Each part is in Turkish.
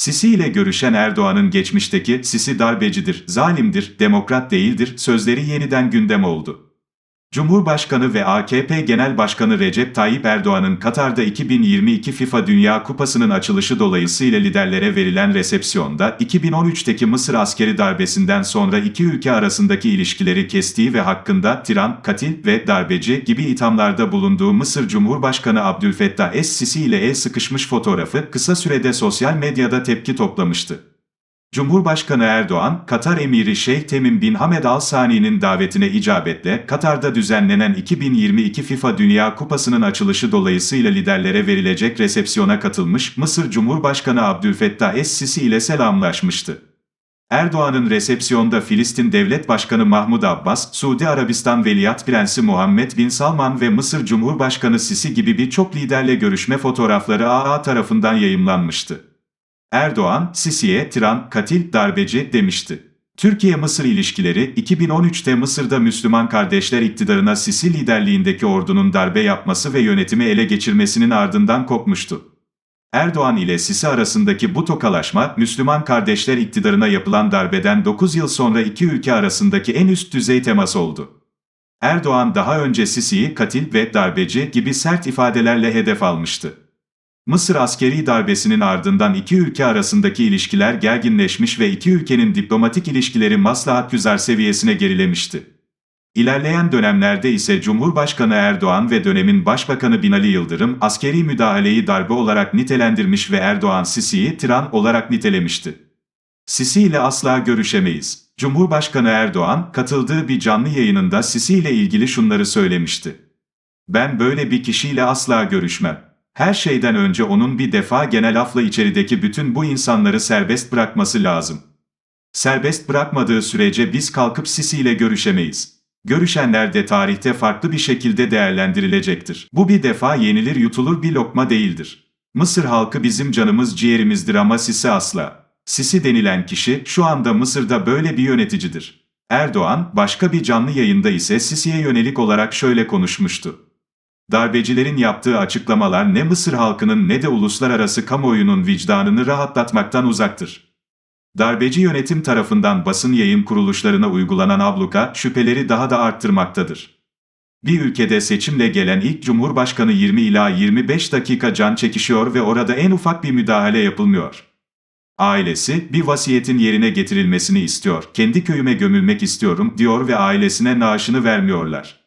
Sisi ile görüşen Erdoğan'ın geçmişteki Sisi darbecidir, zalimdir, demokrat değildir sözleri yeniden gündem oldu. Cumhurbaşkanı ve AKP Genel Başkanı Recep Tayyip Erdoğan'ın Katar'da 2022 FIFA Dünya Kupası'nın açılışı dolayısıyla liderlere verilen resepsiyonda 2013'teki Mısır askeri darbesinden sonra iki ülke arasındaki ilişkileri kestiği ve hakkında tiran, katil ve darbeci gibi ithamlarda bulunduğu Mısır Cumhurbaşkanı Abdülfettah Es-Sisi ile el sıkışmış fotoğrafı kısa sürede sosyal medyada tepki toplamıştı. Cumhurbaşkanı Erdoğan, Katar emiri Şeyh Temim bin Hamed Al Sani'nin davetine icabetle Katar'da düzenlenen 2022 FIFA Dünya Kupası'nın açılışı dolayısıyla liderlere verilecek resepsiyona katılmış Mısır Cumhurbaşkanı Abdülfettah Es-Sisi ile selamlaşmıştı. Erdoğan'ın resepsiyonda Filistin Devlet Başkanı Mahmud Abbas, Suudi Arabistan Veliaht Prensi Muhammed Bin Salman ve Mısır Cumhurbaşkanı Sisi gibi birçok liderle görüşme fotoğrafları AA tarafından yayımlanmıştı. Erdoğan, Sisi'ye tiran, katil, darbeci demişti. Türkiye-Mısır ilişkileri, 2013'te Mısır'da Müslüman kardeşler iktidarına Sisi liderliğindeki ordunun darbe yapması ve yönetimi ele geçirmesinin ardından kopmuştu. Erdoğan ile Sisi arasındaki bu tokalaşma, Müslüman kardeşler iktidarına yapılan darbeden 9 yıl sonra iki ülke arasındaki en üst düzey temas oldu. Erdoğan daha önce Sisi'yi katil ve darbeci gibi sert ifadelerle hedef almıştı. Mısır askeri darbesinin ardından iki ülke arasındaki ilişkiler gerginleşmiş ve iki ülkenin diplomatik ilişkileri maslahat güzar seviyesine gerilemişti. İlerleyen dönemlerde ise Cumhurbaşkanı Erdoğan ve dönemin Başbakanı Binali Yıldırım askeri müdahaleyi darbe olarak nitelendirmiş ve Erdoğan Sisi'yi tiran olarak nitelemişti. Sisi ile asla görüşemeyiz. Cumhurbaşkanı Erdoğan katıldığı bir canlı yayınında Sisi ile ilgili şunları söylemişti. Ben böyle bir kişiyle asla görüşmem. Her şeyden önce onun bir defa genel afla içerideki bütün bu insanları serbest bırakması lazım. Serbest bırakmadığı sürece biz kalkıp Sisi ile görüşemeyiz. Görüşenler de tarihte farklı bir şekilde değerlendirilecektir. Bu bir defa yenilir yutulur bir lokma değildir. Mısır halkı bizim canımız ciğerimizdir ama Sisi asla. Sisi denilen kişi şu anda Mısır'da böyle bir yöneticidir. Erdoğan başka bir canlı yayında ise Sisi'ye yönelik olarak şöyle konuşmuştu. Darbecilerin yaptığı açıklamalar ne Mısır halkının ne de uluslararası kamuoyunun vicdanını rahatlatmaktan uzaktır. Darbeci yönetim tarafından basın yayın kuruluşlarına uygulanan abluka şüpheleri daha da arttırmaktadır. Bir ülkede seçimle gelen ilk cumhurbaşkanı 20 ila 25 dakika can çekişiyor ve orada en ufak bir müdahale yapılmıyor. Ailesi bir vasiyetin yerine getirilmesini istiyor. Kendi köyüme gömülmek istiyorum diyor ve ailesine naaşını vermiyorlar.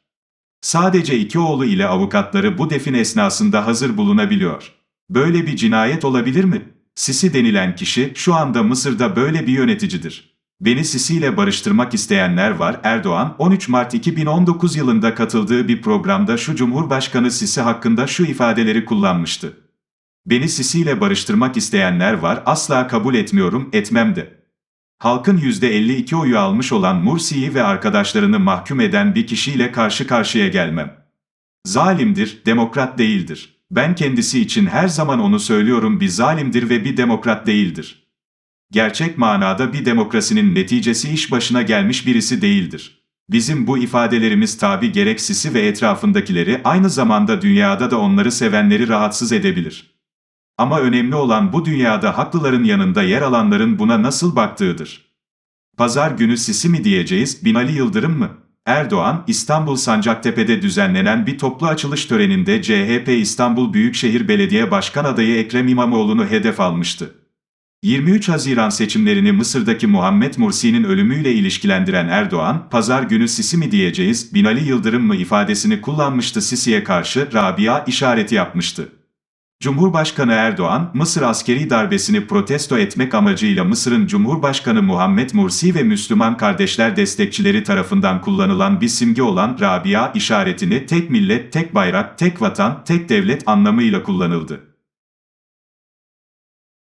Sadece iki oğlu ile avukatları bu defin esnasında hazır bulunabiliyor. Böyle bir cinayet olabilir mi? Sisi denilen kişi şu anda Mısır'da böyle bir yöneticidir. Beni Sisi ile barıştırmak isteyenler var. Erdoğan 13 Mart 2019 yılında katıldığı bir programda şu Cumhurbaşkanı Sisi hakkında şu ifadeleri kullanmıştı. Beni Sisi ile barıştırmak isteyenler var. Asla kabul etmiyorum, etmem de. Halkın %52 oyu almış olan Mursi'yi ve arkadaşlarını mahkum eden bir kişiyle karşı karşıya gelmem. Zalimdir, demokrat değildir. Ben kendisi için her zaman onu söylüyorum bir zalimdir ve bir demokrat değildir. Gerçek manada bir demokrasinin neticesi iş başına gelmiş birisi değildir. Bizim bu ifadelerimiz tabi gereksisi ve etrafındakileri aynı zamanda dünyada da onları sevenleri rahatsız edebilir. Ama önemli olan bu dünyada haklıların yanında yer alanların buna nasıl baktığıdır. Pazar günü Sisi mi diyeceğiz, Binali Yıldırım mı? Erdoğan, İstanbul Sancaktepe'de düzenlenen bir toplu açılış töreninde CHP İstanbul Büyükşehir Belediye Başkan adayı Ekrem İmamoğlu'nu hedef almıştı. 23 Haziran seçimlerini Mısır'daki Muhammed Mursi'nin ölümüyle ilişkilendiren Erdoğan, pazar günü Sisi mi diyeceğiz, Binali Yıldırım mı ifadesini kullanmıştı Sisi'ye karşı Rabia işareti yapmıştı. Cumhurbaşkanı Erdoğan, Mısır askeri darbesini protesto etmek amacıyla Mısır'ın Cumhurbaşkanı Muhammed Mursi ve Müslüman kardeşler destekçileri tarafından kullanılan bir simge olan Rabia işaretini tek millet, tek bayrak, tek vatan, tek devlet anlamıyla kullanıldı.